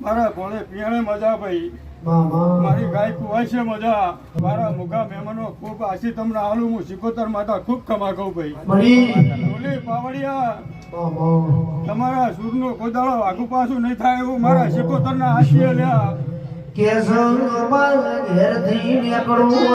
એને મજા ભાઈ. મારી ગાય કુવાય છે મજા. મારા મુગા મહેમાનો ખૂબ આશી તમને આલું હું સિકોતર માતા ખૂબ કમા કહું ભાઈ. ડોલી પાવડિયા. તમારા સૂરનો કોદાળો આગુ પાછું નહીં થાય એવું મારા સિકોતરના આશીએ લ્યા. કેસર નીકળું